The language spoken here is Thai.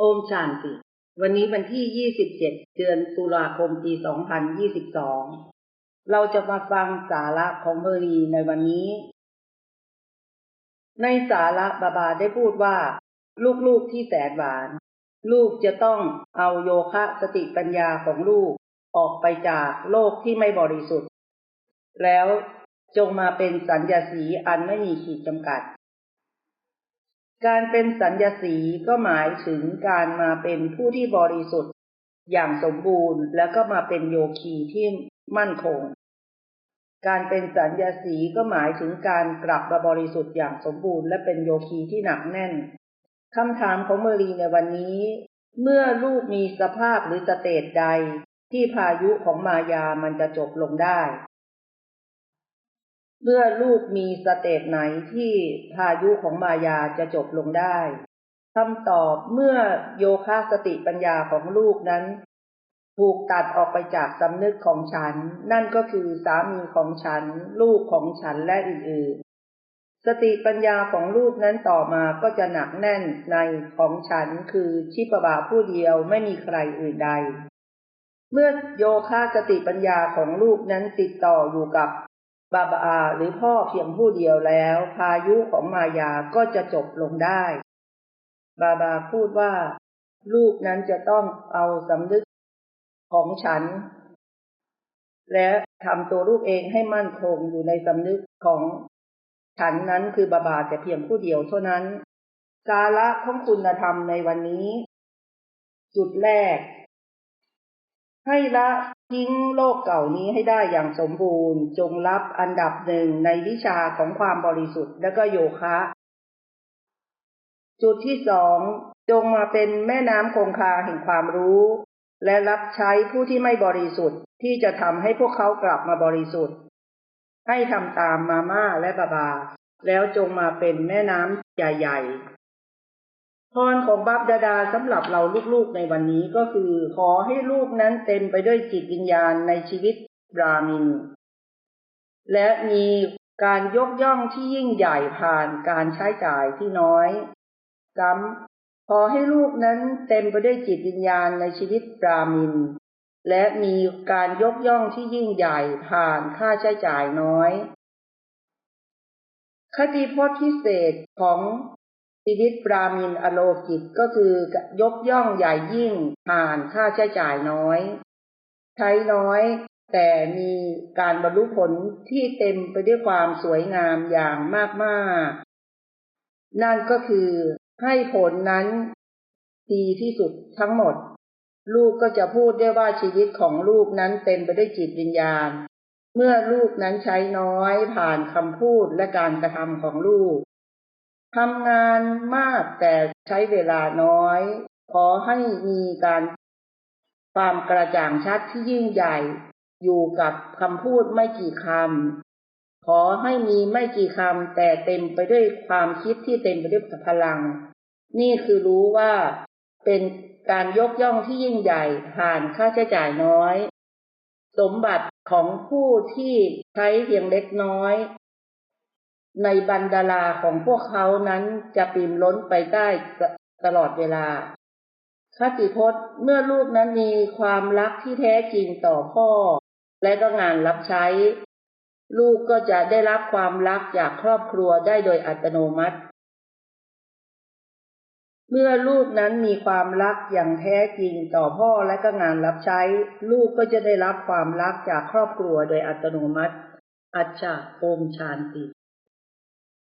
โอมชานติ วันนี้วันที่ 27 เดือนตุลาคม ปี 2022 เราจะมาฟังสาระของเมรีในวันนี้ ในสาระบาบาได้พูดว่า ลูกๆที่แสนหวาน ลูกจะต้องเอาโยคะสติปัญญาของลูกออกไปจากโลกที่ไม่บริสุทธิ์ แล้วจงมาเป็นสัญญาสีอันไม่มีขีดจำกัด การเป็นสัญญาสีก็หมายถึงการมาเป็นผู้ที่บริสุทธิ์ อย่างสมบูรณ์ แล้วก็มาเป็นโยคีที่มั่นคง การเป็นสัญญาสีก็หมายถึงการกลับมาบริสุทธิ์อย่างสมบูรณ์ และเป็นโยคีที่หนักแน่นคำถามของเมรีในวันนี้ เมื่อลูกมีสภาพหรือสเตจใด ที่พายุของมายามันจะจบลงได้ เมื่อลูกมีสเตจไหนที่พายุของมายาจะจบลงได้คำตอบเมื่อโยคะสติปัญญาของลูกนั้น ถูกตัดออกไปจากสำนึกของฉัน นั่นก็คือสามีของฉัน ลูกของฉันและอื่นๆ สติปัญญาของลูกนั้นต่อมาก็จะหนักแน่นในของฉันคือชิปบาผู้เดียวไม่มีใครอื่นใด เมื่อโยคะสติปัญญาของลูกนั้นติดต่ออยู่กับ บาบาอาหรือพ่อเพียงผู้เดียวแล้ว พายุของมายาก็จะจบลงได้ บาบาพูดว่า ลูกนั้นจะต้องเอาสำนึกของฉัน และทำตัวลูกเองให้มั่นคงอยู่ในสำนึกของฉันนั้นคือบาบาแต่เพียงผู้เดียวเท่านั้น สาระของคุณธรรมในวันนี้ จุดแรก ให้ละทิ้งโลกเก่านี้ให้ได้อย่างสมบูรณ์ จงรับอันดับหนึ่งในวิชาของความบริสุทธิ์และก็โยคะ จุดที่สองจงมาเป็นแม่น้ำคงคาแห่งความรู้ และรับใช้ผู้ที่ไม่บริสุทธิ์ที่จะทำให้พวกเขากลับมาบริสุทธิ์ ให้ทำตามมาม่าและบาบา แล้วจงมาเป็นแม่น้ำใหญ่ พรของบับดาดาสำหรับเราลูกๆในวันนี้ก็คือ ขอให้ลูกนั้นเต็มไปด้วยจิตวิญญาณในชีวิตบรามิน และมีการยกย่องที่ยิ่งใหญ่ผ่านการใช้จ่ายที่น้อยซ้ำขอให้ลูกนั้นเต็มไปด้วยจิตวิญญาณในชีวิตบรามิน และมีการยกย่องที่ยิ่งใหญ่ผ่านค่าใช้จ่ายน้อย คติพจน์พิเศษของ ชีวิตปรามินอโลกิตก็คือยกย่องใหญ่ยิ่งผ่านค่าใช้จ่ายน้อย ใช้น้อย แต่มีการบรรลุผลที่เต็มไปด้วยความสวยงามอย่างมากๆนั่นก็คือให้ผลนั้นดีที่สุดทั้งหมด ลูกก็จะพูดได้ว่าชีวิตของลูกนั้นเต็มไปด้วยจิตวิญญาณ เมื่อลูกนั้นใช้น้อยผ่านคำพูดและการกระทำของลูก ทำงานมากแต่ใช้เวลาน้อย ขอให้มีการความกระจ่างชัดที่ยิ่งใหญ่ อยู่กับคำพูดไม่กี่คำขอให้มีไม่กี่คำแต่เต็มไปด้วยความคิดที่เต็มไปด้วยพลัง นี่คือรู้ว่าเป็นการยกย่องที่ยิ่งใหญ่ผ่านค่าใช้จ่ายน้อย สมบัติของผู้ที่ใช้เพียงเล็กน้อย ในบรรดาลาของพวกเขานั้นจะปิมล้นไปได้ตลอดเวลา คติพจน์เมื่อลูกนั้นมีความรักที่แท้จริงต่อพ่อ และก็งานรับใช้ ลูกก็จะได้รับความรักจากครอบครัวได้โดยอัตโนมัติ เมื่อลูกนั้นมีความรักอย่างแท้จริงต่อพ่อและก็งานรับใช้ ลูกก็จะได้รับความรักจากครอบครัวโดยอัตโนมัติ อัจฉาโอมชานติ